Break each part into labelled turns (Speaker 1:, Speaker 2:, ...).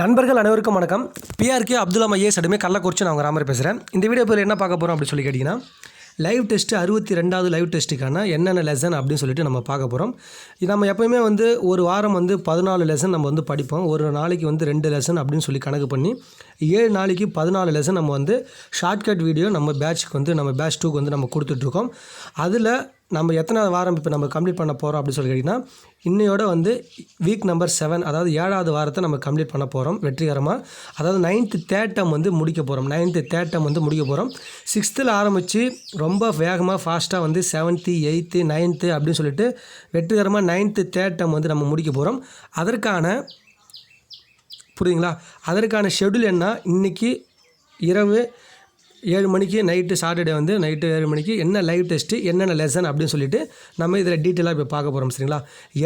Speaker 1: நண்பர்கள் அனைவருக்கும் வணக்கம். பிஆர்கே அப்துல்லாம் ஐஏஎஸ் அடிமே கள்ளக்குறிச்சி நான் உங்கள் ராமர் பேசுகிறேன் இந்த வீடியோ பேர் என்ன பார்க்க போகிறோம் அப்படின்னு சொல்லி கேட்டிங்கன்னா லைவ் டெஸ்ட்டு அறுபத்தி ரெண்டாவது லைவ் டெஸ்ட்டுக்கான என்னென்ன லெசன் அப்படின்னு சொல்லிட்டு நம்ம பார்க்க போகிறோம் நம்ம எப்போயுமே வந்து ஒரு வாரம் வந்து பதினாலு லெசன் நம்ம வந்து படிப்போம். ஒரு நாளைக்கு வந்து ரெண்டு லெசன் அப்படின்னு சொல்லி கணக்கு பண்ணி ஏழு நாளைக்கு பதினாலு லெசன் நம்ம வந்து ஷார்ட்கட் வீடியோ நம்ம பேட்ச்க்கு வந்து நம்ம பேட்ச் டூக்கு வந்து நம்ம கொடுத்துட்ருக்கோம் அதில் நம்ம எத்தனாவது வாரம் இப்போ நம்ம கம்ப்ளீட் பண்ண போகிறோம் அப்படின்னு சொல்லி கேட்டிங்கன்னா இன்னையோட வந்து வீக் நம்பர் செவன் அதாவது ஏழாவது வாரத்தை நம்ம கம்ப்ளீட் பண்ண போகிறோம் வெற்றிகரமாக அதாவது நைன்த்து தேட்டம் வந்து முடிக்க போகிறோம் நைன்த்து தேட்டம் வந்து முடிக்க போகிறோம் சிக்ஸ்த்தில் ஆரம்பித்து ரொம்ப வேகமாக ஃபாஸ்ட்டாக வந்து செவன்த்து எயித்து நைன்த்து அப்படின்னு சொல்லிட்டு வெற்றிகரமாக நைன்த்து தேட்டம் வந்து நம்ம முடிக்க போகிறோம் அதற்கான புரியுதுங்களா? அதற்கான ஷெடியூல் என்ன? இன்றைக்கி இரவு ஏழு மணிக்கு நைட்டு சாட்டர்டே வந்து நைட்டு ஏழு மணிக்கு என்ன லைவ் டெஸ்ட்டு என்னென்ன லெசன் அப்படின்னு சொல்லிட்டு நம்ம இதில் டீட்டெயிலாக இப்போ பார்க்க போகிறோம் சரிங்களா?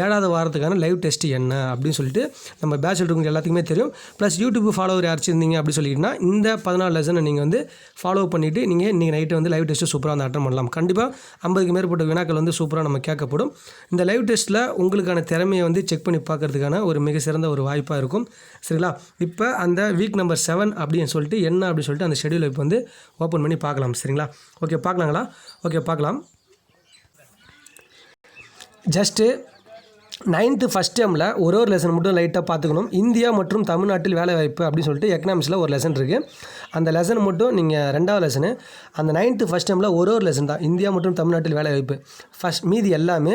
Speaker 1: ஏழாவது வாரத்துக்கான லைவ் டெஸ்ட்டு என்ன அப்படின்னு சொல்லிட்டு நம்ம பேச்சுலர் இருக்கவங்க எல்லாத்துக்குமே தெரியும். ப்ளஸ் யூடியூப் ஃபாலோவர் யாராச்சும் இருந்தீங்க அப்படின்னு சொல்லிட்டுனா இந்த பதினாலு லெசனை நீங்கள் வந்து ஃபாலோ பண்ணிவிட்டு நீங்கள் இன்றைக்கி நைட்டு வந்து லைவ் டெஸ்ட்டு சூப்பராக வந்து அட்டன் பண்ணலாம். கண்டிப்பாக ஐம்பதுக்கு மேற்பட்ட வினாக்கள் வந்து சூப்பராக நம்ம கேட்கப்படும். இந்த லைவ் டெஸ்ட்டில் உங்களுக்கான திறமையை வந்து செக் பண்ணி பார்க்கறதுக்கான ஒரு மிக சிறந்த ஒரு வாய்ப்பாக இருக்கும் சரிங்களா? இப்போ அந்த வீக் நம்பர் செவன் அப்படின்னு சொல்லிட்டு என்ன அப்படின்னு சொல்லிட்டு அந்த ஷெடியூலை இப்போ வந்து ஓப்பன் பண்ணி பார்க்கலாம் சரிங்களா? ஓகே பார்க்கலாங்களா? ஓகே பார்க்கலாம். ஜஸ்ட்டு நைன்த்து ஃபஸ்ட் டேமில் ஒரு ஒரு லெசன் மட்டும் லைட்டாக பார்த்துக்கணும். இந்தியா மற்றும் தமிழ்நாட்டில் வேலைவாய்ப்பு அப்படின்னு சொல்லிட்டு எக்கனாமிக்ஸில் ஒரு லெசன் இருக்குது அந்த லெசன் மட்டும் நீங்கள் ரெண்டாவது லெசனு அந்த நைன்த்து ஃபஸ்ட் டேமில் ஒரு ஒரு லெசன் தான். இந்தியா மற்றும் தமிழ்நாட்டில் வேலைவாய்ப்பு. ஃபஸ்ட் மீதி எல்லாமே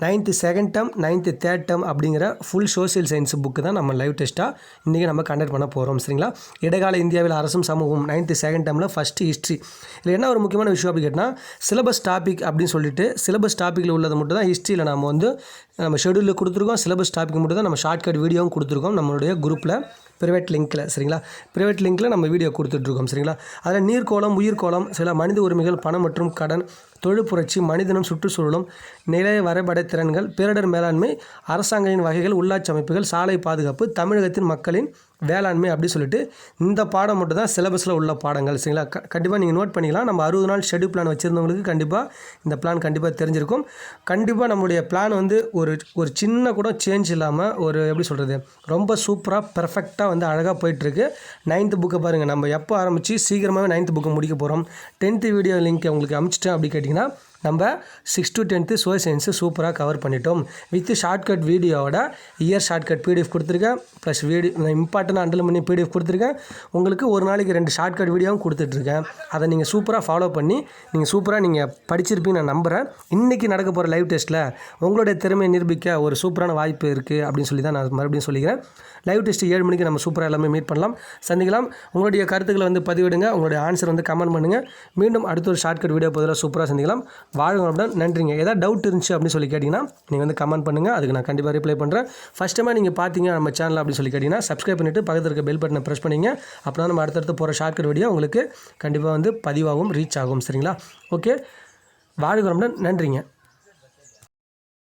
Speaker 1: ninth second term ninth third term அப்படிங்கிற ஃபுல் சோசியல் சயின்ஸ் புக்கு தான் நம்ம லைவ் டெஸ்ட்டாக இன்றைக்கி நம்ம கண்டக்ட் பண்ண போகிறோம் சரிங்களா? இடைக்கால இந்தியாவில் அரசும் சமூகம் நைன்த்து செகண்ட் டேர்மில் ஃபஸ்ட்டு ஹிஸ்ட்ரி இதில் என்ன ஒரு முக்கியமான விஷயம் அப்படி கேட்டால் சிலபஸ் டாபிக் அப்படின்னு சொல்லிட்டு சிலபஸ் டாப்பிக்கில் உள்ளது மட்டும் தான் ஹிஸ்ட்ரியில் நம்ம வந்து நம்ம ஷெடியூலில் கொடுத்துருக்கோம். சிலபஸ் டாபிக் மட்டும் தான் நம்ம ஷார்ட்கட் வீடியோவும் கொடுத்துருக்கோம் நம்மளுடைய குரூப்பில் ப்ரைவேட் லிங்க்கில் சரிங்களா? ப்ரைவேட் லிங்க்கில் நம்ம வீடியோ கொடுத்துட்ருக்கோம் சரிங்களா? அதில் நீர்க்கோளம் உயிர்கோளம் சில மனித உரிமைகள் பணம் மற்றும் கடன் தொழில் புரட்சி மனிதனும் சுற்றுச்சூழலும் நிலைய வரைபட திறன்கள் பேரிடர் மேலாண்மை அரசாங்கத்தின் வகைகள் உள்ளாட்சி அமைப்புகள் சாலை பாதுகாப்பு தமிழகத்தின் மக்களின் வேளாண்மை அப்படி சொல்லிட்டு இந்த பாடம் மட்டும் தான் சிலபஸில் உள்ள பாடங்கள் சரிங்களா? க கண்டிப்பாக நீங்கள் நோட் பண்ணிக்கலாம். நம்ம அறுபது நாள் ஷெடியூல் பிளான் வச்சுருந்தவங்களுக்கு கண்டிப்பாக இந்த பிளான் கண்டிப்பாக தெரிஞ்சிருக்கும். கண்டிப்பாக நம்மளுடைய பிளான் வந்து ஒரு ஒரு சின்ன கூட சேஞ்ச் இல்லாமல் ஒரு எப்படி சொல்கிறது ரொம்ப சூப்பராக பெர்ஃபெக்டாக வந்து அழகாக போயிட்டுருக்கு. நைன்த்து புக்கை பாருங்கள் நம்ம எப்போ ஆரம்பித்து சீக்கிரமாகவே நைன்த்து புக்கை முடிக்க போகிறோம் டென்த்து வீடியோ லிங்க் உங்களுக்கு அமுச்சிட்டேன் அப்படி கேட்டிங்கன்னா நம்ம six to tenth social science சூப்பராக கவர் பண்ணிட்டோம். வித் ஷார்ட்கட் வீடியோவோட இயர் ஷார்ட்கட் பிடிஎஃப் கொடுத்துருக்கேன். ப்ளஸ் வீடியோ இம்பார்ட்டன்ட் அண்டல் பண்ணி பிடிஎஃப் கொடுத்துருக்கேன். உங்களுக்கு ஒரு நாளைக்கு ரெண்டு ஷார்ட்கட் வீடியோவும் கொடுத்துட்ருக்கேன். அதை நீங்கள் சூப்பராக ஃபாலோ பண்ணி நீங்கள் சூப்பராக நீங்கள் படிச்சிருப்பீங்க நான் நம்புகிறேன் இன்றைக்கி நடக்க போகிற லைவ் டெஸ்ட்டில் உங்களுடைய திறமையை நிரூபிக்க ஒரு சூப்பரான வாய்ப்பு இருக்குது அப்படின்னு சொல்லி தான் நான் மறுபடியும் சொல்லிக்கிறேன். லைவ் டெஸ்ட் ஏழு மணிக்கு நம்ம சூப்பராக எல்லாமே மீட் பண்ணலாம். சந்திக்கலாம். உங்களுடைய கருத்துக்களை வந்து பதிவிடுங்க. உங்களுடைய ஆன்சர் வந்து கமெண்ட் பண்ணுங்கள் மீண்டும் அடுத்த ஒரு ஷார்ட்கட் வீடியோ பதிலாக சூப்பராக சந்திக்கலாம். வாழ்க வளமுடன் நன்றிங்க. ஏதாவது டவுட் இருந்துச்சு அப்படின்னு சொல்லி கேட்டிங்கன்னா நீங்கள் வந்து கமெண்ட் பண்ணுங்கள் அதுக்கு நான் கண்டிப்பாக ரிப்ளை பண்ணுறேன் ஃபஸ்ட் டைமாக நீங்கள் பார்த்தீங்க நம்ம சேனல் அப்படின்னு சொல்லி கேட்டிங்கன்னா சப்ஸ்கிரைப் பண்ணிவிட்டு பக்கத்தில் இருக்க பெல் பட்டனை ப்ரெஸ் பண்ணிங்க. அப்போ நம்ம அடுத்தடுத்து போகிற ஷார்ட்கட் வீடியோ உங்களுக்கு கண்டிப்பாக வந்து பதிவாகும் ரீச் ஆகும். சரிங்களா? ஓகே வாழ்க வளமுடன் நன்றிங்க.